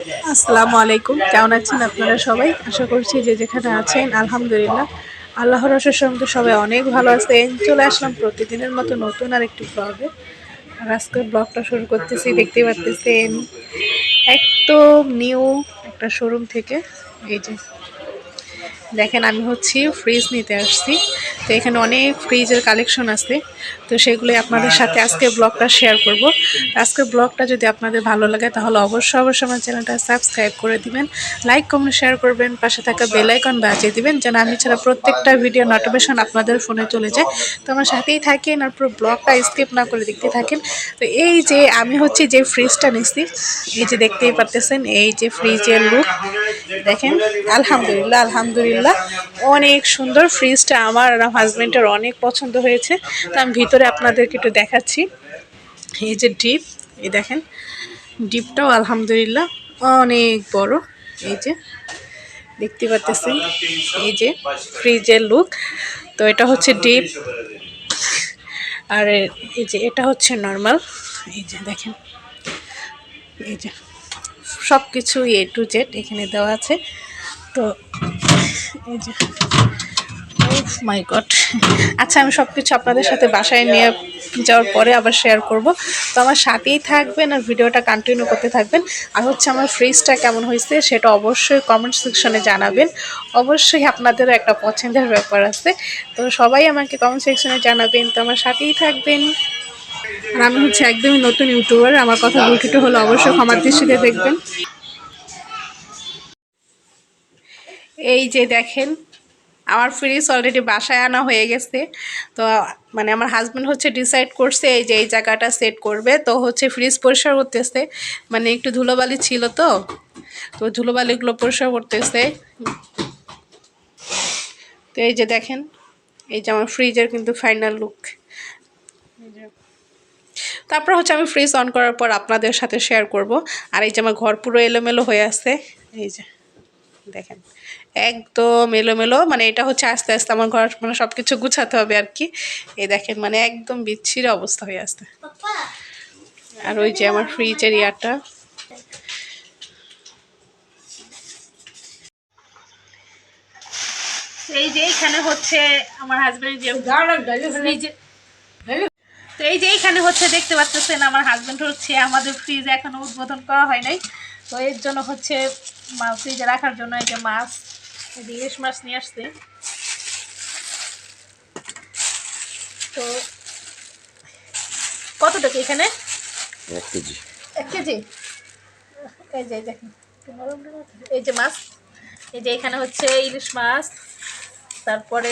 আসসালামু আলাইকুম। কেমন আছেন আপনারা সবাই? আশা করছি যে যেখানে আছেন, আলহামদুলিল্লাহ। আল্লাহর রসের সঙ্গে সবাই অনেক ভালো আছেন। চলে আসলাম প্রতিদিনের মতো নতুন আর একটি ব্লগে আর আজকে ব্লগটা শুরু করতেছি দেখতে পারতেছেন, একদম নিউ একটা শোরুম থেকে। এই যে, দেখেন আমি হচ্ছি ফ্রিজ নিতে আসছি। তো এখানে অনেক ফ্রিজের কালেকশন আছে। তো সেগুলোই আপনাদের সাথে আজকে ব্লগটা শেয়ার করব। আজকের ব্লগটা যদি আপনাদের ভালো লাগে, তাহলে অবশ্যই অবশ্যই আমার চ্যানেলটা সাবস্ক্রাইব করে দিবেন। লাইক কমেন্ট শেয়ার করবেন। পাশে থাকা বেলাইকন বাজিয়ে দিবেন, যেন আমি ছাড়া প্রত্যেকটা ভিডিও নোটিফিকেশন আপনাদের ফোনে চলে যায়। তো আমার সাথেই থাকেন আর পুরো ব্লগটা স্কিপ না করে দেখতে থাকেন। তো এই যে আমি হচ্ছে যে ফ্রিজটা নিচ্ছি এই যে দেখতেই পারতেছেন, এই যে ফ্রিজের লুক দেখেন, আলহামদুলিল্লাহ আলহামদুলিল্লাহ। অনেক সুন্দর ফ্রিজটা আমার আর হাজব্যান্ডের অনেক পছন্দ হয়েছে। তো আমি ভিতরে আপনাদেরকে একটু দেখাচ্ছি। এই যে ডিপ, এই দেখেন, ডিপটাও আলহামদুলিল্লাহ অনেক বড়। এই যে, দেখতে পাচ্ছেন এই যে ফ্রিজের লুক। তো এটা হচ্ছে ডিপ। আর এই যে, এটা হচ্ছে নর্মাল। এই যে, দেখেন, এই যে। সব কিছু এ টু জেড এখানে দেওয়া আছে। তো এই যে মাই গড আচ্ছা আমি সব কিছু আপনাদের সাথে বাসায় নিয়ে যাওয়ার পরে আবার শেয়ার করব। তো আমার সাথেই থাকবেন আর ভিডিওটা কন্টিনিউ করতে থাকবেন। আর হচ্ছে আমার ফ্রিজটা কেমন হয়েছে সেটা অবশ্যই কমেন্ট সেকশনে জানাবেন। অবশ্যই আপনাদেরও একটা পছন্দের ব্যাপার আছে। তো সবাই আমাকে কমেন্ট সেকশনে জানাবেন। তো আমার সাথেই থাকবেন। আর আমি হচ্ছে একদমই নতুন ইউটিউবার, আমার কথা ভুলটুটু হলে অবশ্যই ক্ষমার দৃষ্টিতে দেখবেন। এই যে দেখেন, আমার ফ্রিজ অলরেডি বাসায় আনা হয়ে গেছে। তো মানে আমার হাজব্যান্ড হচ্ছে ডিসাইড করছে এই যে এই জায়গাটা সেট করবে। তো হচ্ছে ফ্রিজ পরিষ্কার করতেছে। মানে একটু ধুলোবালি ছিল তো তো ধুলোবালিগুলো পরিষ্কার করতেছে। তো এই যে দেখেন, এই যে আমার ফ্রিজের কিন্তু ফাইনাল লুক তারপর হচ্ছে আমি ফ্রিজ অন করার পর আপনাদের সাথে শেয়ার করব। আর এই যে আমার ঘর পুরো এলোমেলো হয়ে আছে এই যে দেখেন একদম এলোমেলো মানে এটা হচ্ছে আস্তে আস্তে আমার ঘর মানে সব কিছু গুছাতে হবে আর কি। এই দেখেন মানে একদম বিচ্ছির অবস্থা হয়ে আসতে আর ওই যে আমার ফ্রিজের ইয়ারটা এই যে এখানে হচ্ছে আমার হাজবেন্ড যে এই যে এইখানে হচ্ছে দেখতে পাচ্ছেন আমার হাজব্যান্ড হচ্ছে আমাদের ফ্রিজ এখনও উদ্বোধন করা হয় নাই। তো এর জন্য হচ্ছে ফ্রিজে রাখার জন্য এই যে মাছ এই যে ইলিশ মাছ নিয়ে আসছে। তো কত টাকা এখানে? এক কেজি। এক কেজি? এই যে দেখেন এই যে মাছ এই যে এখানে হচ্ছে ইলিশ মাছ তারপরে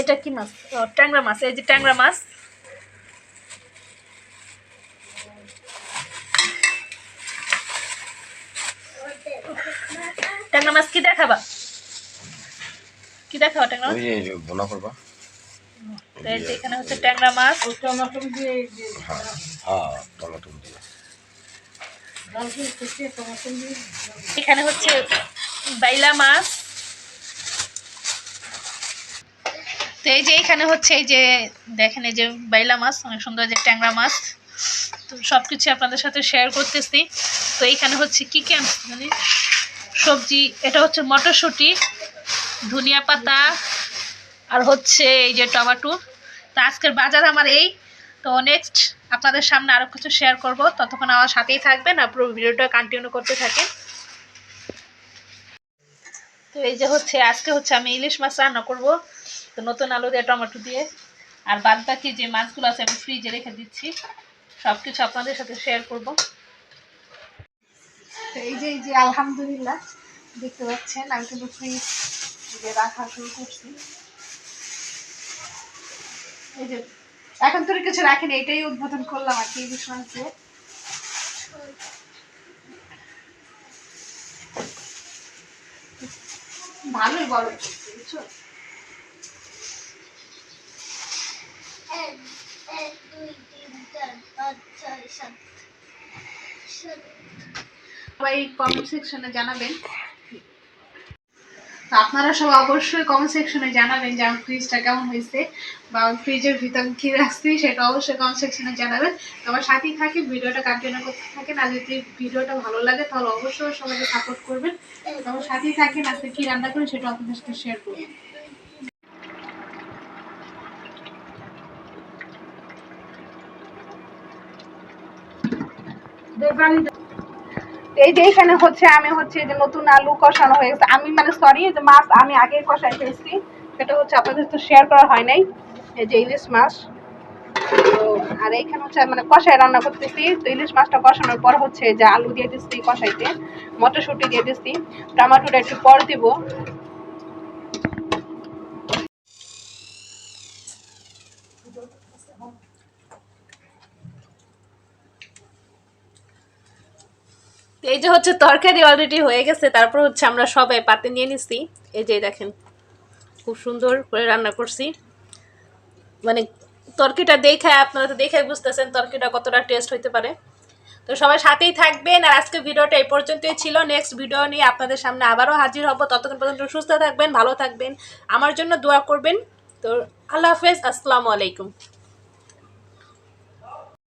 এটা কি মাছ? ট্যাংরা মাছ এই যে ট্যাংরা মাছ। ট্যাংরা মাছ কি দেখাবা? কি দেখাবা ট্যাংরা মাছ? ওই যে বোনা করবা। এই যে এখানে হচ্ছে ট্যাংরা মাছ। হ্যাঁ হ্যাঁ টমেটো দিয়ে। এখানে হচ্ছে বাইলা মাছ। তো এই যে এইখানে হচ্ছে এই যে দেখেন এই যে বাইলা মাছ, অনেক সুন্দর যে ট্যাংরা মাছ। তো সব কিছু আপনাদের সাথে শেয়ার করতেছি। তো এইখানে হচ্ছে কী কী জানি? সবজি, এটা হচ্ছে মটরশুঁটি, ধনিয়া পাতা, আর হচ্ছে এই যে টমেটো। তো আজকের বাজার আমার এই। তো নেক্সট আপনাদের সামনে আরও কিছু শেয়ার করব। ততক্ষণ আমার সাথেই থাকবেন আর পুরো ভিডিওটা কন্টিনিউ করতে থাকেন। তো এই যে হচ্ছে, আজকে হচ্ছে আমি ইলিশ মাছ রান্না করব। তো নতুন আলু দিয়ে, টমেটো দিয়ে আর বাদ বাকি যে মাছগুলো আছে আমি ফ্রিজে রেখে দিচ্ছি। সব কিছু আপনাদের সাথে শেয়ার করব। তো এই যে এই যে আলহামদুলিল্লাহ, দেখতে পাচ্ছেন, আমি কিন্তু ফ্রিজ রাখা শুরু করছি। এই যে, এখন তোর কিছু রাখিনি, এটাই উদ্বোধন করলাম আর কি মাছ দিয়ে ভালোই বড় বুঝছ? সবাই কমেন্ট সেকশনে জানাবেন। তো আপনারা সব অবশ্যই কমেন্ট সেকশনে জানাবেন যে আমার ফ্রিজটা কেমন হয়েছে বা ফ্রিজের ভিতর কি রাখছি, সেটা অবশ্যই কমেন্ট সেকশনে জানাবেন। আমার সাথেই থাকে ভিডিওটা কন্টিনিউ করতে থাকেন, আর যদি ভিডিওটা ভালো লাগে তাহলে অবশ্যই সবাইকে সাপোর্ট করবেন। আমার সাথেই থাকেন, আজকে কি রান্না করি সেটা আপনাদের সাথে শেয়ার করব। এই যে এখানে হচ্ছে আমি হচ্ছে যে নতুন আলু কষানো হয়ে আমি মানে সরি যে মাছ আমি আগে কষাই ফেলছি। সেটা হচ্ছে আপনাদের তো শেয়ার করা হয় নাই। এই যে ইলিশ মাছ। তো, আর এইখানে হচ্ছে মানে কষাই রান্না করতেছি। তো ইলিশ মাছটা কষানোর পর হচ্ছে যে আলু দিয়ে দিচ্ছি কষাইতে। মটরশুঁটি দিয়ে দিচ্ছি টমাটোটা একটু পর দিব। এই যে হচ্ছে তরকারি অলরেডি হয়ে গেছে, তারপর হচ্ছে আমরা সবাই পাতে নিয়ে নিছি। এই যে দেখেন, খুব সুন্দর করে রান্না করছি। মানে তরকিটা দেখে আপনারা তো দেখে বুঝতেছেন তরকিটা কতটা টেস্ট হইতে পারে। তো সবাই সাথেই থাকবেন, আর আজকে ভিডিওটা এই পর্যন্তই ছিল। নেক্সট ভিডিও নিয়ে আপনাদের সামনে আবারও হাজির হব। ততক্ষণ পর্যন্ত সুস্থ থাকবেন, ভালো থাকবেন। আমার জন্য দোয়া করবেন। তো আল্লাহ হাফেজ, আসসালামু আলাইকুম।